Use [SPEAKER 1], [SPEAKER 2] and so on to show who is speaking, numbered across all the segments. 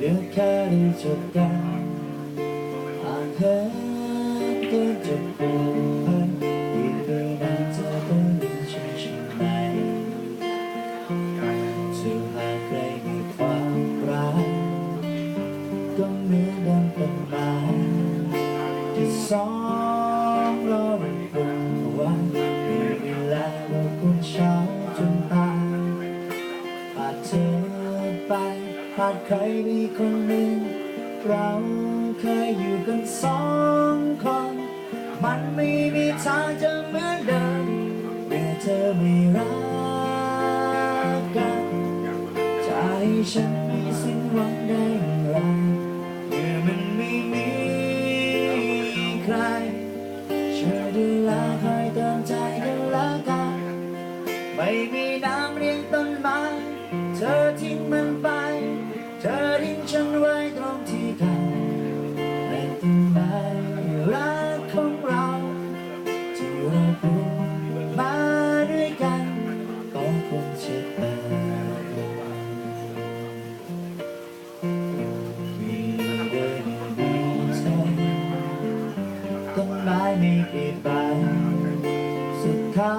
[SPEAKER 1] ลือแค่ได้จดกันอ่านเห็นก็จะผูกพันอีกไม่นานเธอก็ลืมฉันใช่ไหมถ้าหากใครมีความรักก็เหมือนเดิมเป็นมาที่สอง ไปผ่านใครมีคนหนึ่ง เราเคยอยู่กันสองคน มันไม่มีทางจะเหมือนเดิมเมื่อเธอไม่รักกันให้ฉันมีสิ้นหวังได้อย่างไรเมื่อมันไม่มีใครช่วยดูแลคอยเติมใจกันละกันไม่มีน้ำ ที่ก่าแต่ต้นไม้รักของเราที่เราปลูกมาด้วยกันก็คงจะเติบมีเดินมีเธอต้นไม้ไม่กี่ใบสุดท้า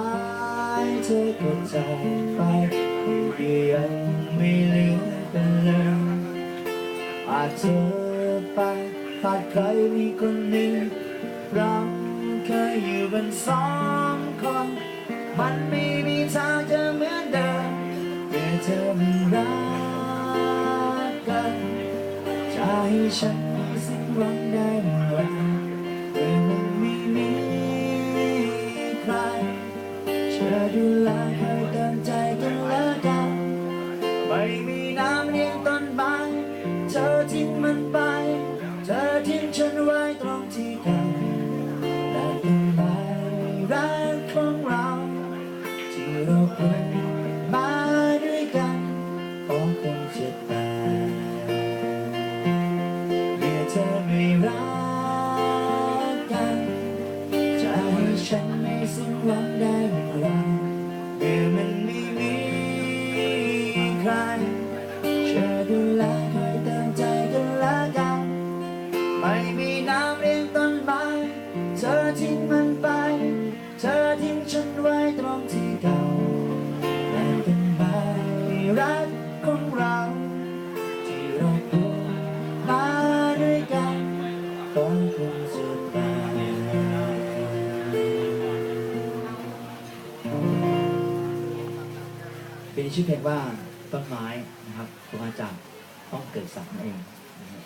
[SPEAKER 1] ยเธอก็จากไปยังไม่ลือกันเลยอาจเธอไปขาดใครมีคนหนึ่งเราเคยอยู่กันสองคน มันไม่มีทางจะเหมือนเดิมเมื่อเธอไม่รักกันจะให้ฉันมีสิ้นหวังได้เมื่อไหรเมื่มันไม่มีใครช่วยดูแลให้เติมใจกันและกันไม่มีน้ำเลี้ยงต้นไม้ เธอทิ้งมันไป เธอทิ้งฉันไว้ตรงที่เก่าแต่ต้นไม้รักของเรา ที่เราปลูกมาด้วยกันก็คงจะตายเมื่อเธอไม่รักกันจะให้ฉันไม่สิ้นหวังได้ เราที่เราพบมาด้วยกันตอนคงจะตายเป็นชื่อเพลงว่าต้นไม้นะครับตัวมาจากต้องเกิดสักนั่นเองนะครับ